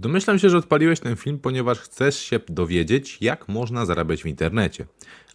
Domyślam się, że odpaliłeś ten film, ponieważ chcesz się dowiedzieć, jak można zarabiać w internecie.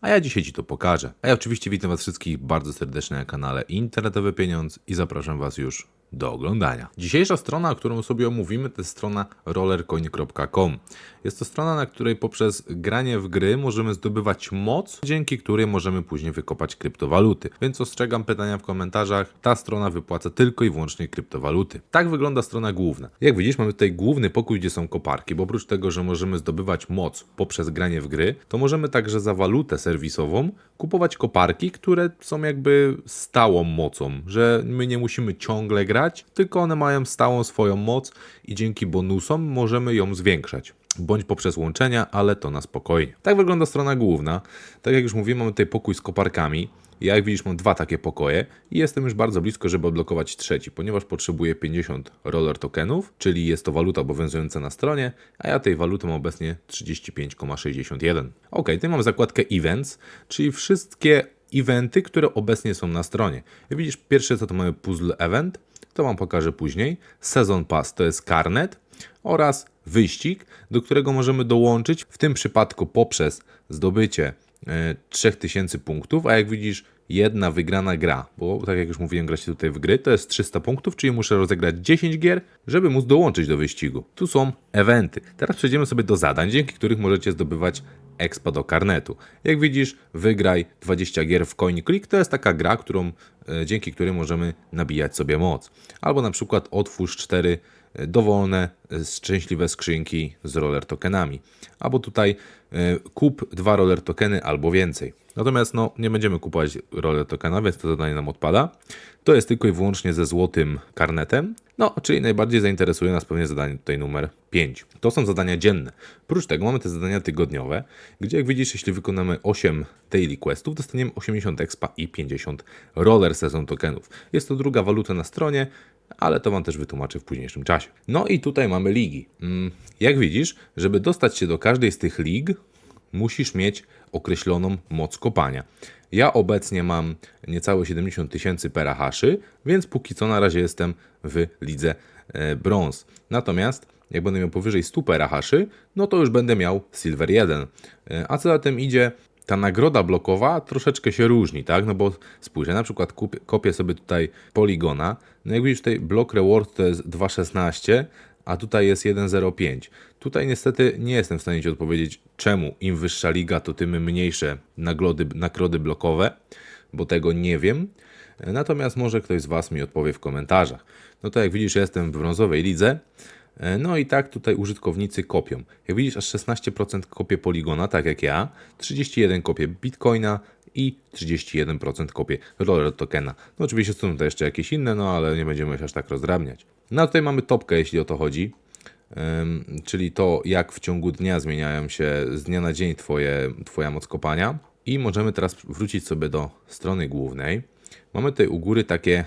A ja dzisiaj Ci to pokażę. A ja oczywiście witam Was wszystkich bardzo serdecznie na kanale Internetowy Pieniądz i zapraszam Was już do oglądania. Dzisiejsza strona, którą sobie omówimy, to jest strona rollercoin.com. Jest to strona, na której poprzez granie w gry możemy zdobywać moc, dzięki której możemy później wykopać kryptowaluty. Więc ostrzegam pytania w komentarzach. Ta strona wypłaca tylko i wyłącznie kryptowaluty. Tak wygląda strona główna. Jak widzisz, mamy tutaj główny pokój, gdzie są koparki, bo oprócz tego, że możemy zdobywać moc poprzez granie w gry, to możemy także za walutę serwisową kupować koparki, które są jakby stałą mocą, że my nie musimy ciągle grać, tylko one mają stałą swoją moc i dzięki bonusom możemy ją zwiększać bądź poprzez łączenia, ale to na spokojnie. Tak wygląda strona główna. Tak jak już mówiłem, mamy tutaj pokój z koparkami. Ja, jak widzisz, mam dwa takie pokoje i jestem już bardzo blisko, żeby odblokować trzeci, ponieważ potrzebuję 50 roller tokenów, czyli jest to waluta obowiązująca na stronie, a ja tej waluty mam obecnie 35,61. Ok, tutaj mam zakładkę Events, czyli wszystkie eventy, które obecnie są na stronie. Jak widzisz, pierwsze co to mamy Puzzle Event, to Wam pokażę później. Sezon Pass to jest karnet oraz wyścig, do którego możemy dołączyć, w tym przypadku poprzez zdobycie 3000 punktów, a jak widzisz, jedna wygrana gra, bo tak jak już mówiłem, gra się tutaj w gry, to jest 300 punktów, czyli muszę rozegrać 10 gier, żeby móc dołączyć do wyścigu. Tu są eventy. Teraz przejdziemy sobie do zadań, dzięki których możecie zdobywać expa do karnetu. Jak widzisz, wygraj 20 gier w Coin Click, to jest taka gra, którą, e, dzięki której możemy nabijać sobie moc. Albo na przykład otwórz 4 dowolne, szczęśliwe skrzynki z roller tokenami. Albo tutaj e, kup dwa roller tokeny albo więcej. Natomiast no, nie będziemy kupować roller tokena, więc to zadanie nam odpada. To jest tylko i wyłącznie ze złotym karnetem. No, czyli najbardziej zainteresuje nas pewnie zadanie tutaj numer 5. To są zadania dzienne. Oprócz tego mamy te zadania tygodniowe, gdzie jak widzisz, jeśli wykonamy 8 daily questów, dostaniemy 80 expa i 50 roller sezon tokenów. Jest to druga waluta na stronie, ale to Wam też wytłumaczę w późniejszym czasie. No i tutaj mamy ligi. Mm, jak widzisz, żeby dostać się do każdej z tych lig, musisz mieć określoną moc kopania. Ja obecnie mam niecałe 70 tysięcy perahaszy, więc póki co na razie jestem w lidze e, brąz. Natomiast jak będę miał powyżej 100 perahaszy, no to już będę miał silver 1. E, a co za tym idzie, ta nagroda blokowa troszeczkę się różni, tak? No bo spójrz, ja na przykład kupię, kopię sobie tutaj poligona, no jak widzisz tutaj block reward to jest 2,16, a tutaj jest 1,05. Tutaj niestety nie jestem w stanie Ci odpowiedzieć, czemu im wyższa liga, to tym mniejsze nagrody, nagrody blokowe, bo tego nie wiem. Natomiast może ktoś z Was mi odpowie w komentarzach. No to jak widzisz, jestem w brązowej lidze. No i tak tutaj użytkownicy kopią. Jak widzisz, aż 16% kopie Poligona, tak jak ja, 31 kopie Bitcoina i 31% kopie Roller Tokena. No oczywiście są tutaj jeszcze jakieś inne, no ale nie będziemy się aż tak rozdrabniać. No tutaj mamy topkę, jeśli o to chodzi. czyli to, jak w ciągu dnia zmieniają się z dnia na dzień twoje, Twoja moc kopania. I możemy teraz wrócić sobie do strony głównej. Mamy tutaj u góry takie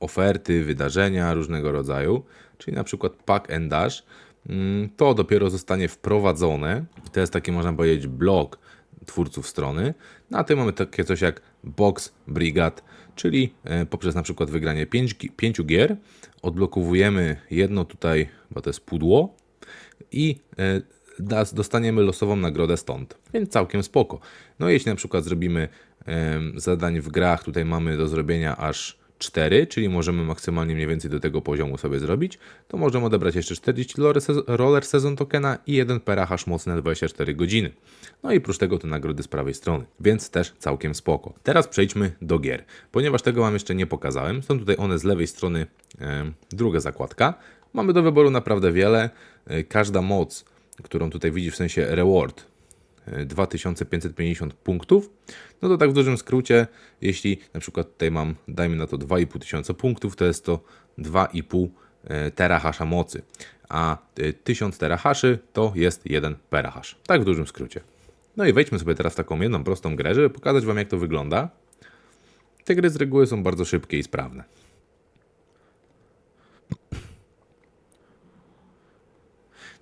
oferty, wydarzenia różnego rodzaju, czyli na przykład Pack and Dash. Mm, to dopiero zostanie wprowadzone. To jest taki, można powiedzieć, blog twórców strony. No a tutaj mamy takie coś jak Box Brigade, czyli e, poprzez na przykład wygranie 5, 5 gier odblokowujemy jedno tutaj, bo to jest pudło i e, dostaniemy losową nagrodę stąd. Więc całkiem spoko. No jeśli na przykład zrobimy zadań w grach, tutaj mamy do zrobienia aż 4, czyli możemy maksymalnie mniej więcej do tego poziomu sobie zrobić, to możemy odebrać jeszcze 40 roller sezon tokena i jeden perahasz mocny na 24 godziny. No i oprócz tego te nagrody z prawej strony, więc też całkiem spoko. Teraz przejdźmy do gier. Ponieważ tego Wam jeszcze nie pokazałem, są tutaj one z lewej strony e, druga zakładka. Mamy do wyboru naprawdę wiele. E, każda moc, którą tutaj widzisz w sensie reward, 2550 punktów, no to tak w dużym skrócie, jeśli na przykład tutaj mam, dajmy na to 2500 punktów, to jest to 2,5 e, terahasza mocy, a 1000 e, terahaszy to jest 1 perahasz. Tak w dużym skrócie. No i wejdźmy sobie teraz taką jedną prostą grę, żeby pokazać Wam jak to wygląda. Te gry z reguły są bardzo szybkie i sprawne.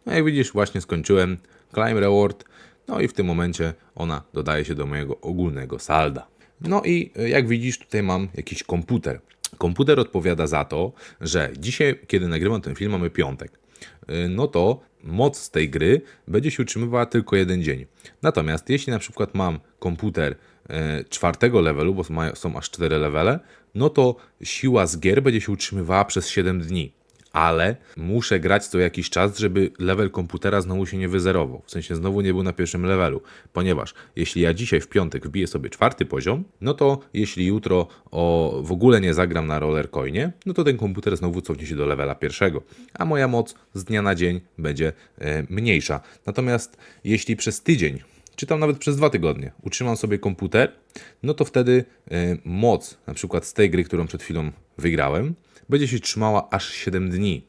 No jak widzisz, właśnie skończyłem Climb Reward no i w tym momencie ona dodaje się do mojego ogólnego salda. No i e, jak widzisz, tutaj mam jakiś komputer. Komputer odpowiada za to, że dzisiaj, kiedy nagrywam ten film, mamy piątek. y, no to moc tej gry będzie się utrzymywała tylko jeden dzień. Natomiast jeśli na przykład mam komputer e, czwartego levelu, bo są aż cztery levele, no to siła z gier będzie się utrzymywała przez 7 dni. Ale muszę grać co jakiś czas, żeby level komputera znowu się nie wyzerował. W sensie znowu nie był na pierwszym levelu. Ponieważ jeśli ja dzisiaj w piątek wbiję sobie czwarty poziom, no to jeśli jutro o, w ogóle nie zagram na rollercoinie, no to ten komputer znowu cofnie się do levela pierwszego. A moja moc z dnia na dzień będzie e, mniejsza. Natomiast jeśli przez tydzień czy tam nawet przez dwa tygodnie utrzymam sobie komputer, no to wtedy e, moc, na przykład z tej gry, którą przed chwilą wygrałem, będzie się trzymała aż 7 dni.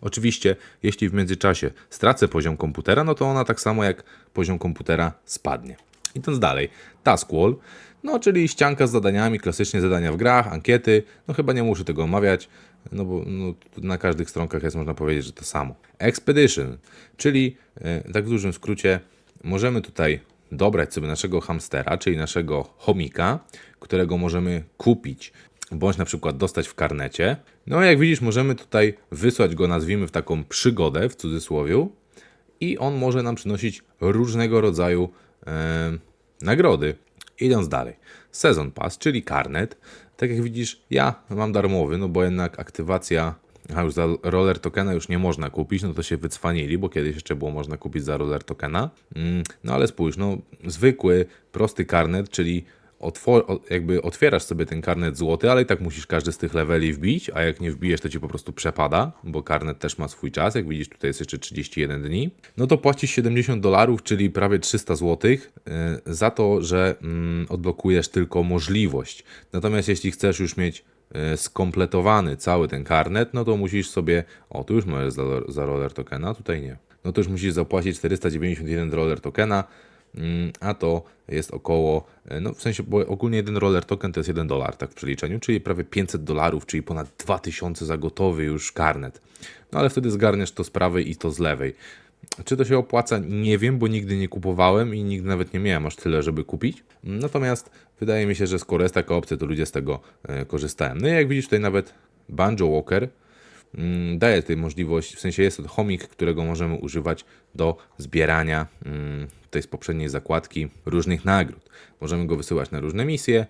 Oczywiście, jeśli w międzyczasie stracę poziom komputera, no to ona tak samo jak poziom komputera spadnie. Idąc dalej, Task Wall, no czyli ścianka z zadaniami, klasycznie zadania w grach, ankiety, no chyba nie muszę tego omawiać, no bo no, na każdych stronkach jest można powiedzieć, że to samo. Expedition, czyli e, tak w dużym skrócie możemy tutaj dobrać sobie naszego hamstera, czyli naszego chomika, którego możemy kupić, bądź na przykład dostać w karnecie. No jak widzisz, możemy tutaj wysłać go, nazwijmy, w taką przygodę, w cudzysłowie, i on może nam przynosić różnego rodzaju e, nagrody. Idąc dalej, Season Pass, czyli karnet. Tak jak widzisz, ja mam darmowy, no bo jednak aktywacja, a już za roller tokena już nie można kupić, no to się wycwanili, bo kiedyś jeszcze było można kupić za roller tokena. Mm, no ale spójrz, no zwykły, prosty karnet, czyli otwor- jakby otwierasz sobie ten karnet złoty, ale i tak musisz każdy z tych leveli wbić, a jak nie wbijesz, to ci po prostu przepada, bo karnet też ma swój czas. Jak widzisz, tutaj jest jeszcze 31 dni. No to płacisz 70 dolarów, czyli prawie 300 złotych yy, za to, że mm, odblokujesz tylko możliwość. Natomiast jeśli chcesz już mieć yy, skompletowany cały ten karnet, no to musisz sobie, o tu już możesz za, za roller tokena, tutaj nie. No to już musisz zapłacić 491 roller tokena, a to jest około, e, no w sensie, bo ogólnie jeden roller token to jest 1 dolar, tak w przeliczeniu, czyli prawie 500 dolarów, czyli ponad 2000 za gotowy już karnet. No ale wtedy zgarniesz to z prawej i to z lewej. Czy to się opłaca? Nie wiem, bo nigdy nie kupowałem i nigdy nawet nie miałem aż tyle, żeby kupić. Natomiast wydaje mi się, że skoro jest taka opcja, to ludzie z tego e, korzystają. No i jak widzisz tutaj nawet Banjo Walker, mm, daje tutaj możliwość, w sensie jest to chomik, którego możemy używać do zbierania mm, tutaj z poprzedniej zakładki różnych nagród. Możemy go wysyłać na różne misje,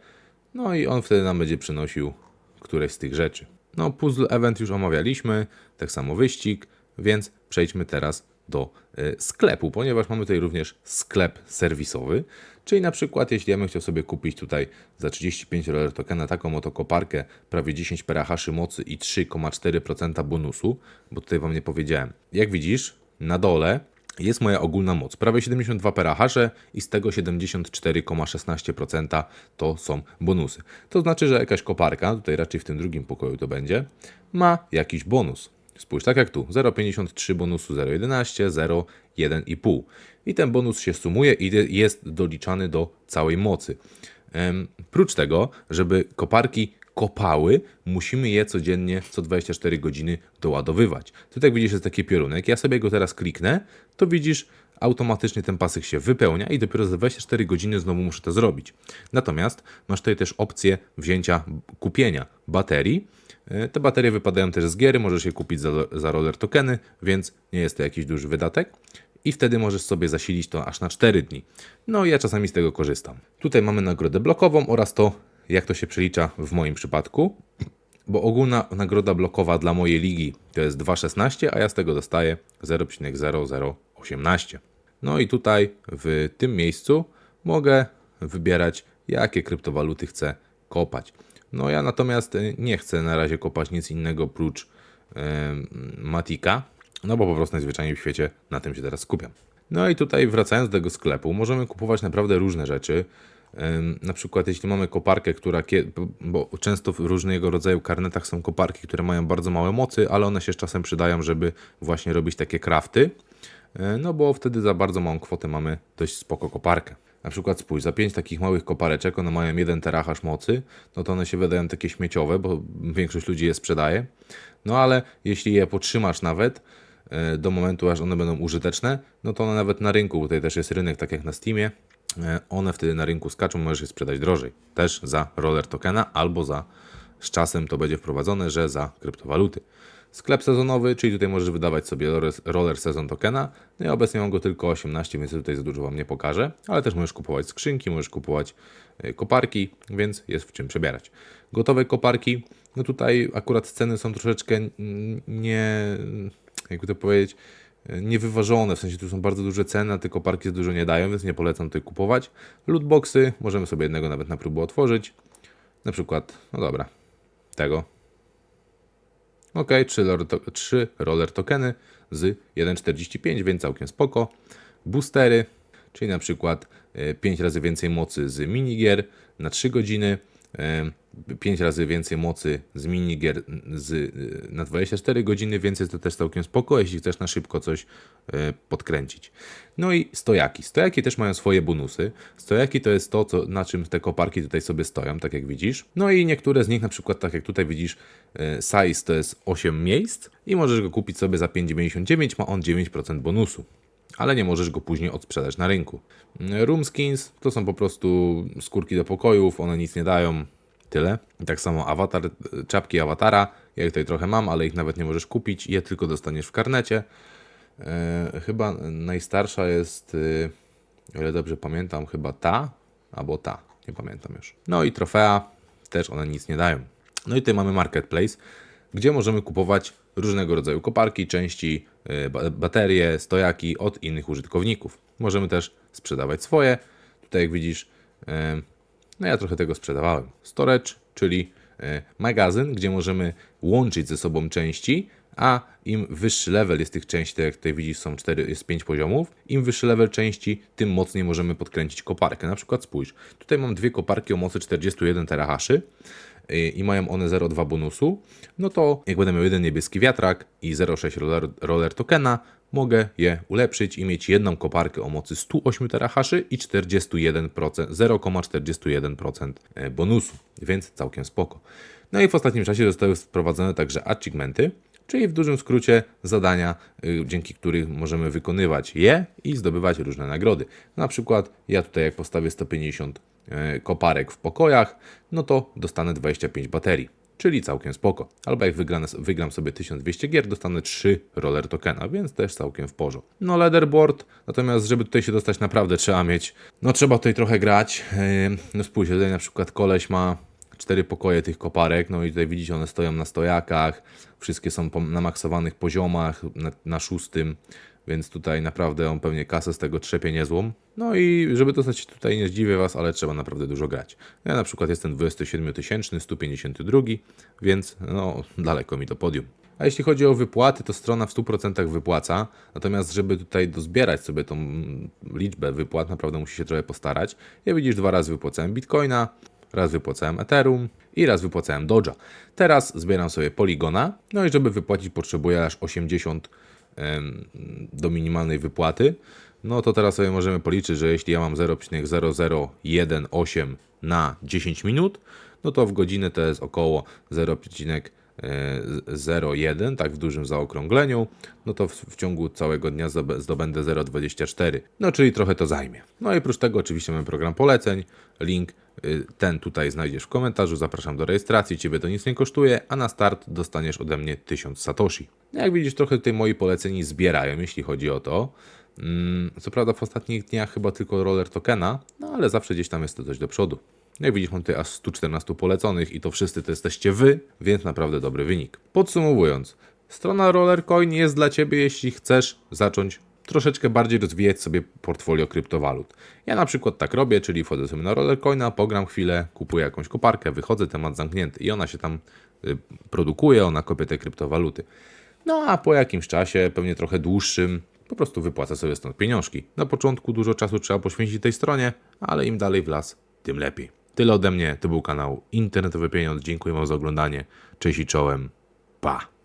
no i on wtedy nam będzie przynosił któreś z tych rzeczy. No, puzzle event już omawialiśmy, tak samo wyścig, więc przejdźmy teraz do y, sklepu, ponieważ mamy tutaj również sklep serwisowy, czyli na przykład jeśli ja bym chciał sobie kupić tutaj za 35 roller tokena taką oto koparkę, prawie 10 perahaszy mocy i 3,4% bonusu, bo tutaj Wam nie powiedziałem. Jak widzisz, na dole jest moja ogólna moc. Prawie 72 perahasze i z tego 74,16% to są bonusy. To znaczy, że jakaś koparka, tutaj raczej w tym drugim pokoju to będzie, ma jakiś bonus. Spójrz, tak jak tu, 0,53 bonusu 0,11, 0, 1,5. I ten bonus się sumuje i jest doliczany do całej mocy. Prócz tego, żeby koparki kopały, musimy je codziennie, co 24 godziny doładowywać. Tutaj jak widzisz jest taki piorunek, ja sobie go teraz kliknę, to widzisz automatycznie ten pasek się wypełnia i dopiero za 24 godziny znowu muszę to zrobić. Natomiast masz tutaj też opcję wzięcia, kupienia baterii. E, Te baterie wypadają też z giery, możesz je kupić za, za roller tokeny, więc nie jest to jakiś duży wydatek. I wtedy możesz sobie zasilić to aż na 4 dni. No ja czasami z tego korzystam. Tutaj mamy nagrodę blokową oraz to, jak to się przelicza w moim przypadku. Bo ogólna nagroda blokowa dla mojej ligi to jest 2,16, a ja z tego dostaję 0,0018. No i tutaj w tym miejscu mogę wybierać, jakie kryptowaluty chcę kopać. No ja natomiast y, nie chcę na razie kopać nic innego prócz em, Matika, no bo po prostu najzwyczajniej w świecie na tym się teraz skupiam. No i tutaj wracając do tego sklepu, możemy kupować naprawdę różne rzeczy. Ym, Na przykład jeśli mamy koparkę, która, bo często w różnego rodzaju karnetach są koparki, które mają bardzo małe mocy, ale one się czasem przydają, żeby właśnie robić takie crafty. E, No bo wtedy za bardzo małą kwotę mamy dość spoko koparkę. Na przykład spójrz, za 5 takich małych kopareczek, one mają 1 terahasz mocy, no to one się wydają takie śmieciowe, bo większość ludzi je sprzedaje. No ale jeśli je potrzymasz nawet e, do momentu, aż one będą użyteczne, no to one nawet na rynku, tutaj też jest rynek, tak jak na Steamie, e, one wtedy na rynku skaczą, możesz je sprzedać drożej. Też za roller tokena albo za, z czasem to będzie wprowadzone, że za kryptowaluty. Sklep sezonowy, czyli tutaj możesz wydawać sobie roller, sezon tokena. No i obecnie mam go tylko 18, więc tutaj za dużo Wam nie pokażę. Ale też możesz kupować skrzynki, możesz kupować y, koparki, więc jest w czym przebierać. Gotowe koparki, no tutaj akurat ceny są troszeczkę nie, jakby to powiedzieć, y, niewyważone, w sensie tu są bardzo duże ceny, a te koparki dużo nie dają, więc nie polecam tutaj kupować. Lootboxy, możemy sobie jednego nawet na próbę otworzyć. Na przykład, no dobra, tego. Ok, 3 roller, to, 3 roller tokeny z 1,45, więc całkiem spoko. Boostery, czyli na przykład 5 razy więcej mocy z minigier na 3 godziny, 5 razy więcej mocy z minigier z, y, na 24 godziny, więc jest to też całkiem spoko, jeśli chcesz na szybko coś e, podkręcić. No i stojaki. Stojaki też mają swoje bonusy. Stojaki to jest to, co, na czym te koparki tutaj sobie stoją, tak jak widzisz. No i niektóre z nich, na przykład tak jak tutaj widzisz, e, size to jest 8 miejsc i możesz go kupić sobie za 5,99, ma on 9% bonusu ale nie możesz go później odsprzedać na rynku. Room skins to są po prostu skórki do pokojów, one nic nie dają, tyle. I tak samo awatar, czapki awatara, ja ich tutaj trochę mam, ale ich nawet nie możesz kupić, je tylko dostaniesz w karnecie. E, chyba najstarsza jest, e, o ile dobrze pamiętam, chyba ta, albo ta, nie pamiętam już. No i trofea, też one nic nie dają. No i tutaj mamy marketplace, gdzie możemy kupować różnego rodzaju koparki, części, ba- baterie, stojaki od innych użytkowników. Możemy też sprzedawać swoje. Tutaj jak widzisz, no ja trochę tego sprzedawałem. Storage, czyli y, magazyn, gdzie możemy łączyć ze sobą części, a im wyższy level jest tych części, tak jak tutaj widzisz, są 4, jest 5 poziomów, im wyższy level części, tym mocniej możemy podkręcić koparkę. Na przykład spójrz, tutaj mam dwie koparki o mocy 41 terahaszy i mają one 0,2 bonusu, no to jak będę miał jeden niebieski wiatrak i 0,6 roller, roller tokena, mogę je ulepszyć i mieć jedną koparkę o mocy 108 terahaszy i 41%, 0,41% e, bonusu, więc całkiem spoko. No i w ostatnim czasie zostały wprowadzone także achievementy, czyli w dużym skrócie zadania, y, dzięki których możemy wykonywać je i zdobywać różne nagrody. Na przykład ja tutaj jak postawię 150 e, koparek w pokojach, no to dostanę 25 baterii, czyli całkiem spoko. Albo jak wygram, wygram sobie 1200 gier, dostanę 3 roller tokena, więc też całkiem w porządku. No leaderboard, natomiast żeby tutaj się dostać naprawdę trzeba mieć, no trzeba tutaj trochę grać. No spójrzcie, tutaj na przykład koleś ma cztery pokoje tych koparek, no i tutaj widzicie, one stoją na stojakach, wszystkie są na maksowanych poziomach, na, na szóstym, więc tutaj naprawdę on pewnie kasę z tego trzepie niezłą. No i żeby dostać tutaj, nie zdziwię Was, ale trzeba naprawdę dużo grać. Ja na przykład jestem 27 tysięczny, 152, więc no daleko mi do podium. A jeśli chodzi o wypłaty, to strona w 100% wypłaca. Natomiast, żeby tutaj dozbierać sobie tą liczbę wypłat, naprawdę musi się trochę postarać. Ja widzisz, dwa razy wypłacałem Bitcoina, raz wypłacałem Ethereum i raz wypłacałem Doge'a. Teraz zbieram sobie Polygona, no i żeby wypłacić potrzebuję aż 80 em, do minimalnej wypłaty. No to teraz sobie możemy policzyć, że jeśli ja mam 0,0018 na 10 minut, no to w godzinę to jest około 0,01, tak w dużym zaokrągleniu, no to w, w ciągu całego dnia zdob- zdobędę 0,24. No czyli trochę to zajmie. No i oprócz tego oczywiście mamy program poleceń, link y, ten tutaj znajdziesz w komentarzu, zapraszam do rejestracji, Ciebie to nic nie kosztuje, a na start dostaniesz ode mnie 1000 satoshi. No Jak widzisz, trochę tutaj moi poleceni zbierają, jeśli chodzi o to. Mm, Co prawda w ostatnich dniach chyba tylko roller tokena, no ale zawsze gdzieś tam jest to coś do przodu. Jak widzisz, mam tutaj aż 114 poleconych i to wszyscy to jesteście wy, więc naprawdę dobry wynik. Podsumowując, strona Rollercoin jest dla ciebie, jeśli chcesz zacząć troszeczkę bardziej rozwijać sobie portfolio kryptowalut. Ja na przykład tak robię, czyli wchodzę sobie na Rollercoina, pogram chwilę, kupuję jakąś koparkę, wychodzę, temat zamknięty i ona się tam y, produkuje, ona kopie te kryptowaluty. No a po jakimś czasie, pewnie trochę dłuższym, po prostu wypłacę sobie stąd pieniążki. Na początku dużo czasu trzeba poświęcić tej stronie, ale im dalej w las, tym lepiej. Tyle ode mnie, to był kanał Internetowy Pieniądz. Dziękuję Wam za oglądanie. Cześć i czołem. Pa!